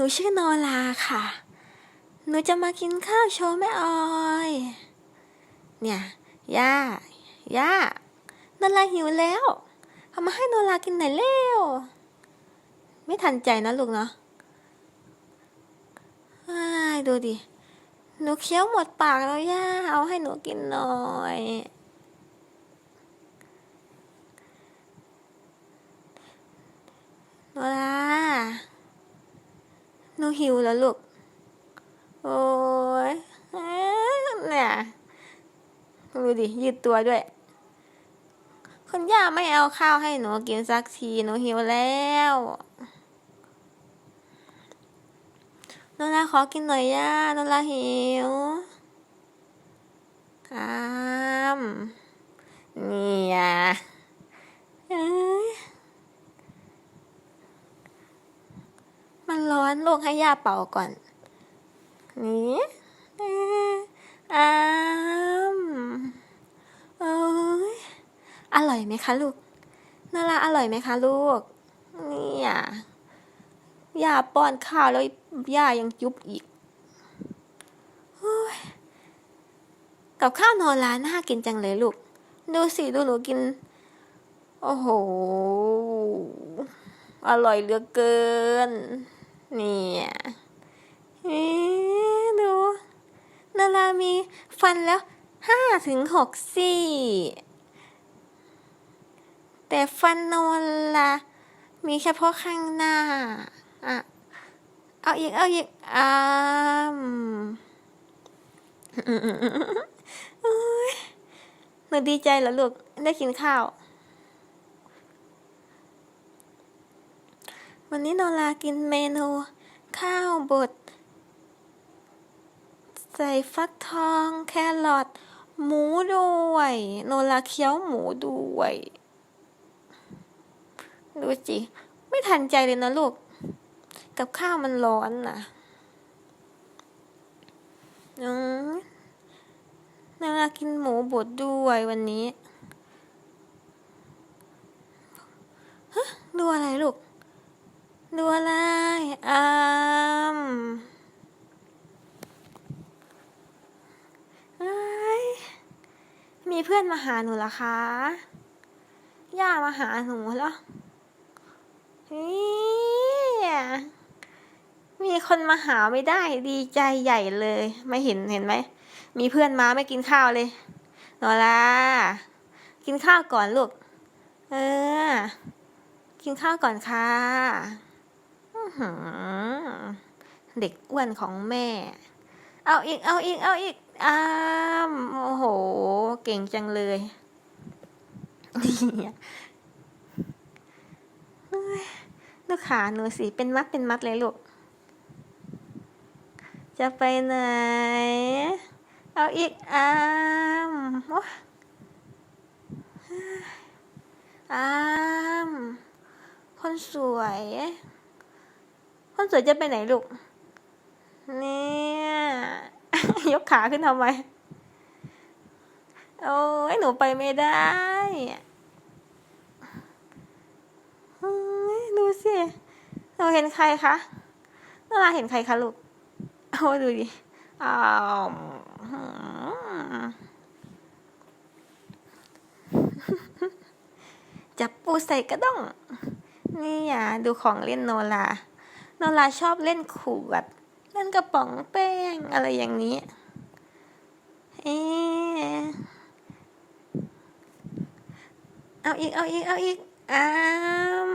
นูชื่อโนลาค่ะ หนูจะมากินข้าวโชว์แม่ออย เนี่ย ย่า ย่า โนลาหิวแล้ว เอามาให้โนลากินหน่อยเร็ว ไม่ทันใจนะลูกเนาะอ้ายดูดิ หนูเคี้ยวหมดปากแล้วย่า เอาให้หนูกินหน่อย โนลา ห นูหิวแล้วลูก โอ้ยเนี่ยดูดิ ยืดตัวด้วย คุณย่าไม่เอาข้าวให้หนูกินสักทีหนูหิวแล้วโนราขอกินหน่อยย่าโนราหิวคามเนี่ยเอ้ย มันร้อนลูกให้ย่าเป่าก่อน นี่อ้ามเอ้ยอร่อยไหมคะลูกนาราอร่อยไหมคะลูก เนี่ยย่าป้อนข้าวแล้วย่ายังจุบอีกเกับข้าวโนราน่ากินจังเลยลูก ดูสิดูหนูกิน โอ้โห อร่อยเหลือเกิน เนี่ยเอ๊ดูนารามีฟันแล้วห้าถึงหกซี่แต่ฟันโนรามีเฉพาะข้างหน้าอะเอาอีก เอาอีกอ่ามโอ๊ยหนูดีใจเหรอลูก ได้กินข้าว วันนี้โนรากินเมนู ข้าวบด ใส่ฟักทอง แครอทหมูด้วย โนราเคี้ยวหมูด้วย ดูสิ ไม่ทันใจเลยนะลูก กับข้าวมันร้อนนะอืมโนรากินหมูบดด้วยวันนี้ฮะดูอะไรลูก ดูอะไรอามเอ้ยมีเพื่อนมาหาหนูเหรอคะ ย่ามาหาหนูเหรอเฮ้ยมีคนมาหาไม่ได้ดีใจใหญ่เลย ไม่เห็นเห็นไหม มีเพื่อนมาไม่กินข้าวเลยนอลากินข้าวก่อนลูก เออ กินข้าวก่อนค่ะ เด็กอ้วนของแม่ เอาอีก เอาอีก เอาอีก อ้ามโอ้โห เก่งจังเลยเนี่ยเอ้ยดูขาหนูสิ เป็นมัดเป็นมัดเลยลูก จะไปไหน เอาอีก อ้ามอ้าม คนสวย คนสวยจะไปไหนลูก เนี่ย ยกขาขึ้นทำไม โอ้ยหนูไปไม่ได้ดูสิเราเห็นใครคะนาราเห็นใครคะลูก โอ้ดูดิอ้าวจับปูใส่กระด้ง นี่อะดูของเล่นโนรา โนราชอบเล่นขวดเล่นกระป๋องแป้งอะไรอย่างนี้ เอ๊เอาอีก เอาอีก เอาอีกอ้าม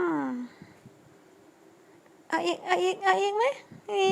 เอาอีก เอาอีก เอาอีกไหมเอ๊